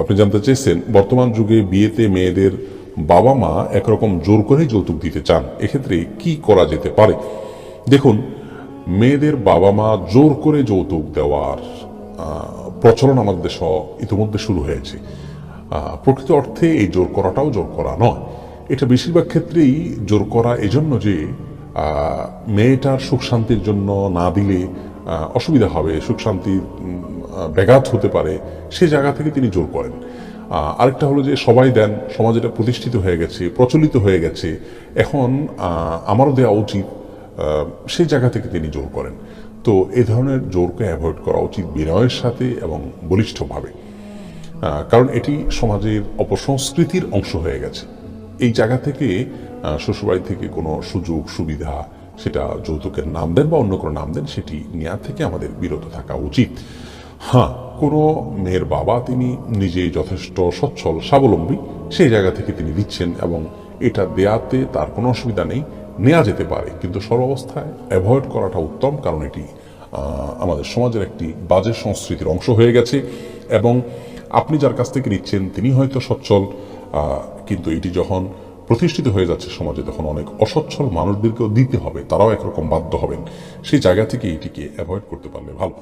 আপনি জানতে চেয়েছেন বর্তমান যুগে বিয়েতে মেয়েদের বাবা মা একরকম জোর করে যৌতুক দিতে চান। এক্ষেত্রে কি করা যেতে পারে? দেখুন মেয়েদের বাবা মা জোর করে যৌতুক দেওয়ার প্রচলন আমাদের দেশ ইতিমধ্যে শুরু হয়েছে। প্রকৃত অর্থে এই জোর করাটাও জোর করা নয়। এটা বেশিরভাগ ক্ষেত্রেই জোর করা এজন্য যে মেয়েটার সুখ শান্তির জন্য না দিলে অসুবিধা হবে। সুখ আহ, ব্যাঘাত হতে পারে, সে জায়গা থেকে তিনি জোর করেন। আরেকটা হলো যে সবাই দেন, সমাজ এটা প্রতিষ্ঠিত হয়ে গেছে, প্রচলিত হয়ে গেছে। এখন আমারও দেওয়া উচিত সেই জায়গা থেকে তিনি জোর করেন। তো এ ধরনের জোরকে অ্যাভয়েড করা উচিত বিনয়ের সাথে এবং বলিষ্ঠভাবে। কারণ এটি সমাজের অপসংস্কৃতির অংশ হয়ে গেছে। এই জায়গা থেকে শ্বশুরবাড়ি থেকে কোনো সুযোগ, সুবিধা, সেটা যৌতুকের নাম দেন বা অন্য কোনো নাম দেন, সেটি নেওয়া থেকে আমাদের বিরত থাকা উচিত। হ্যাঁ। কোনো মেয়ের বাবা তিনি নিজেই যথেষ্ট সচ্ছল, স্বাবলম্বী, সেই জায়গা থেকে তিনি দিচ্ছেন এবং এটা দেয়াতে তার কোনো অসুবিধা নেই নেওয়া যেতে পারে। কিন্তু সর্বাবস্থায় অ্যাভয়েড করাটা উত্তম, কারণ এটি আমাদের সমাজের একটি বাজে সংস্কৃতির অংশ হয়ে গেছে এবং আপনি যার কাছ থেকে নিচ্ছেন তিনি হয়তো সচ্ছল কিন্তু এটি যখন প্রতিষ্ঠিত হয়ে যাচ্ছে সমাজে তখন অনেক অসচ্ছল মানুষদেরকেও দিতে হবে, তারাও একরকম বাধ্য হবেন। সেই জায়গা থেকে এটিকে অ্যাভয়েড করতে পারলে ভালো।